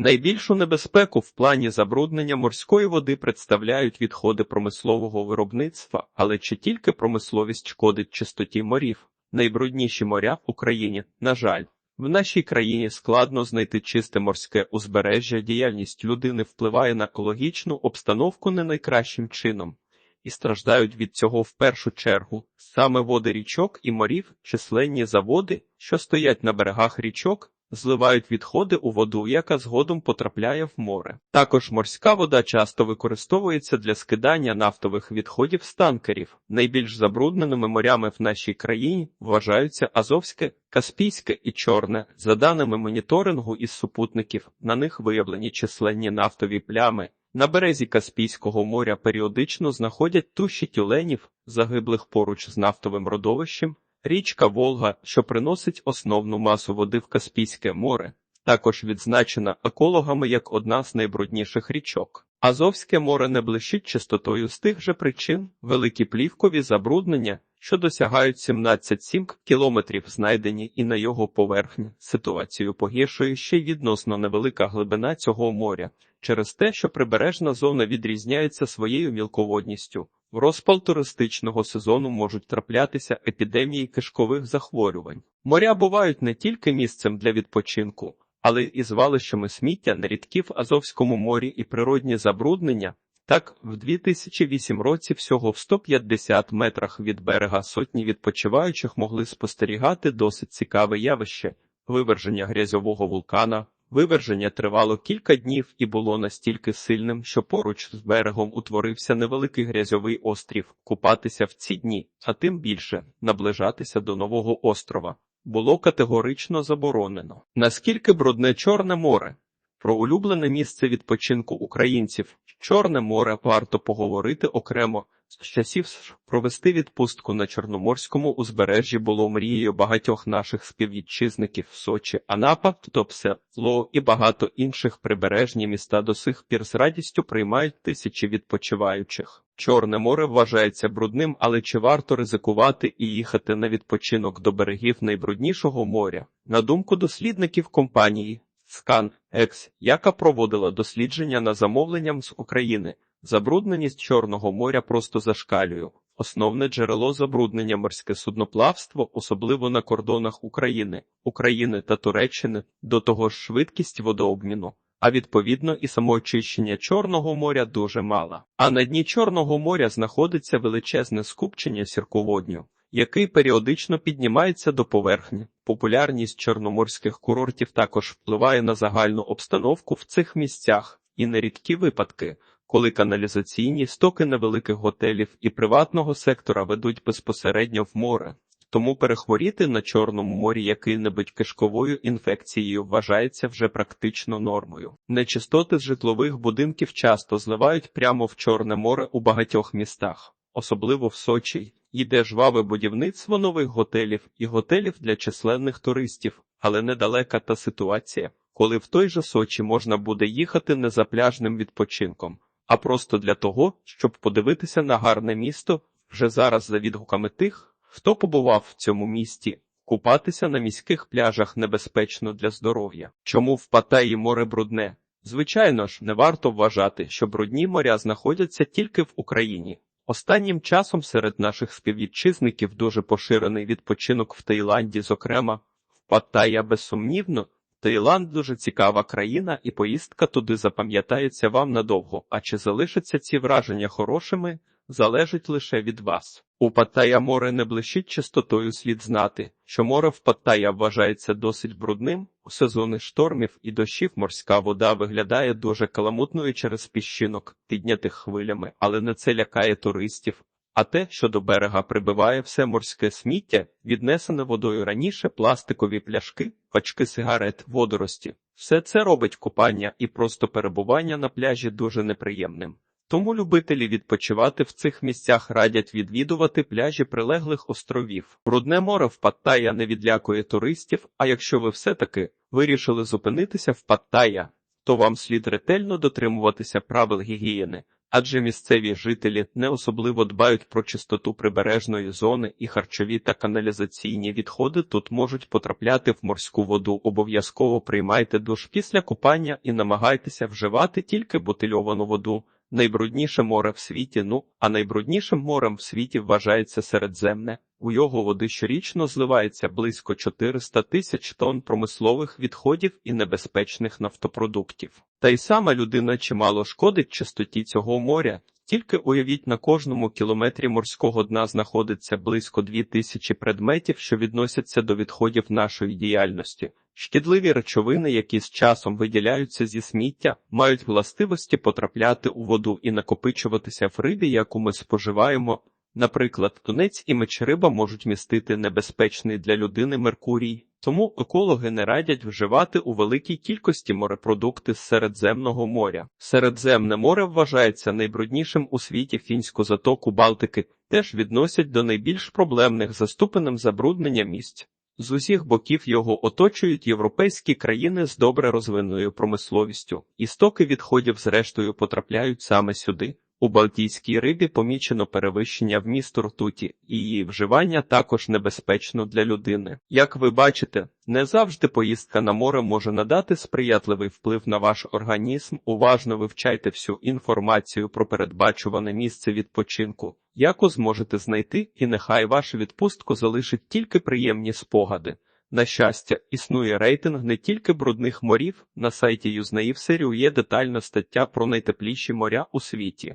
Найбільшу небезпеку в плані забруднення морської води представляють відходи промислового виробництва, але чи тільки промисловість шкодить чистоті морів? Найбрудніші моря в Україні, на жаль. В нашій країні складно знайти чисте морське узбережжя, діяльність людини впливає на екологічну обстановку не найкращим чином, і страждають від цього в першу чергу саме води річок і морів, численні заводи, що стоять на берегах річок, зливають відходи у воду, яка згодом потрапляє в море. Також морська вода часто використовується для скидання нафтових відходів з танкерів. Найбільш забрудненими морями в нашій країні вважаються Азовське, Каспійське і Чорне. За даними моніторингу із супутників, на них виявлені численні нафтові плями. На березі Каспійського моря періодично знаходять туші тюленів, загиблих поруч з нафтовим родовищем, річка Волга, що приносить основну масу води в Каспійське море, також відзначена екологами як одна з найбрудніших річок. Азовське море не блищить чистотою з тих же причин великі плівкові забруднення, що досягають 17,7 кілометрів, знайдені і на його поверхні. Ситуацію погіршує ще відносно невелика глибина цього моря, через те, що прибережна зона відрізняється своєю мілководністю. В розпал туристичного сезону можуть траплятися епідемії кишкових захворювань. Моря бувають не тільки місцем для відпочинку, але і звалищами сміття нерідкі в Азовському морі і природні забруднення. Так, в 2008 році всього в 150 метрах від берега сотні відпочиваючих могли спостерігати досить цікаве явище виверження грязьового вулкана. Виверження тривало кілька днів і було настільки сильним, що поруч з берегом утворився невеликий грязьовий острів. Купатися в ці дні, а тим більше наближатися до нового острова, було категорично заборонено. Наскільки брудне Чорне море? Про улюблене місце відпочинку українців Чорне море варто поговорити окремо. З часів провести відпустку на Чорноморському узбережжі було мрією багатьох наших співвітчизників Сочі, Анапа, Топсе, Ло і багато інших прибережні міста до сих пір з радістю приймають тисячі відпочиваючих. Чорне море вважається брудним, але чи варто ризикувати і їхати на відпочинок до берегів найбруднішого моря? На думку дослідників компанії Скан Екс, яка проводила дослідження на замовленням з України. Забрудненість Чорного моря просто зашкалює. Основне джерело забруднення морське судноплавство, особливо на кордонах України, України та Туреччини, до того ж швидкість водообміну, а відповідно і самоочищення Чорного моря дуже мала. А на дні Чорного моря знаходиться величезне скупчення сірководню, який періодично піднімається до поверхні. Популярність чорноморських курортів також впливає на загальну обстановку в цих місцях і нерідкі випадки коли каналізаційні стоки невеликих готелів і приватного сектора ведуть безпосередньо в море. Тому перехворіти на Чорному морі який-небудь кишковою інфекцією вважається вже практично нормою. Нечистоти з житлових будинків часто зливають прямо в Чорне море у багатьох містах, особливо в Сочі. Йде жваве будівництво нових готелів і готелів для численних туристів, але недалека та ситуація, коли в той же Сочі можна буде їхати не за пляжним відпочинком, а просто для того, щоб подивитися на гарне місто вже зараз за відгуками тих, хто побував в цьому місті. Купатися на міських пляжах небезпечно для здоров'я. Чому в Паттайі море брудне? Звичайно ж, не варто вважати, що брудні моря знаходяться тільки в Україні. Останнім часом серед наших співвітчизників дуже поширений відпочинок в Таїланді, зокрема, в Паттайя безсумнівно Таїланд дуже цікава країна, і поїздка туди запам'ятається вам надовго. А чи залишаться ці враження хорошими, залежить лише від вас. У Паттайя море не блищить чистотою слід знати, що море в Паттайя вважається досить брудним. У сезони штормів і дощів морська вода виглядає дуже каламутною через піщинок, піднятих хвилями, але не це лякає туристів. А те, що до берега прибиває все морське сміття, віднесене водою раніше пластикові пляшки, пачки сигарет, водорості, все це робить купання і просто перебування на пляжі дуже неприємним. Тому любителі відпочивати в цих місцях радять відвідувати пляжі прилеглих островів. Брудне море в Паттайя не відлякує туристів, а якщо ви все-таки вирішили зупинитися в Паттайя, то вам слід ретельно дотримуватися правил гігієни. Адже місцеві жителі не особливо дбають про чистоту прибережної зони і харчові та каналізаційні відходи тут можуть потрапляти в морську воду. Обов'язково приймайте душ після купання і намагайтеся вживати тільки бутильовану воду. Найбрудніше море в світі, ну, а найбруднішим морем в світі вважається Середземне. У його води щорічно зливається близько 400 тисяч тонн промислових відходів і небезпечних нафтопродуктів. Та й сама людина чимало шкодить чистоті цього моря. Тільки уявіть, на кожному кілометрі морського дна знаходиться близько 2000 предметів, що відносяться до відходів нашої діяльності. Шкідливі речовини, які з часом виділяються зі сміття, мають властивості потрапляти у воду і накопичуватися в рибі, яку ми споживаємо. Наприклад, тунець і мечериба можуть містити небезпечний для людини меркурій, тому екологи не радять вживати у великій кількості морепродукти з Середземного моря. Середземне море вважається найбруднішим у світі фінську затоку Балтики, теж відносять до найбільш проблемних за ступенем забруднення місць. З усіх боків його оточують європейські країни з добре розвиненою промисловістю. Істоки відходів зрештою потрапляють саме сюди. У Балтійській рибі помічено перевищення вмісту ртуті, і її вживання також небезпечно для людини. Як ви бачите, не завжди поїздка на море може надати сприятливий вплив на ваш організм. Уважно вивчайте всю інформацію про передбачуване місце відпочинку, яку зможете знайти, і нехай вашу відпустку залишить тільки приємні спогади. На щастя, існує рейтинг не тільки брудних морів. На сайті Юзнаїв серію є детальна стаття про найтепліші моря у світі.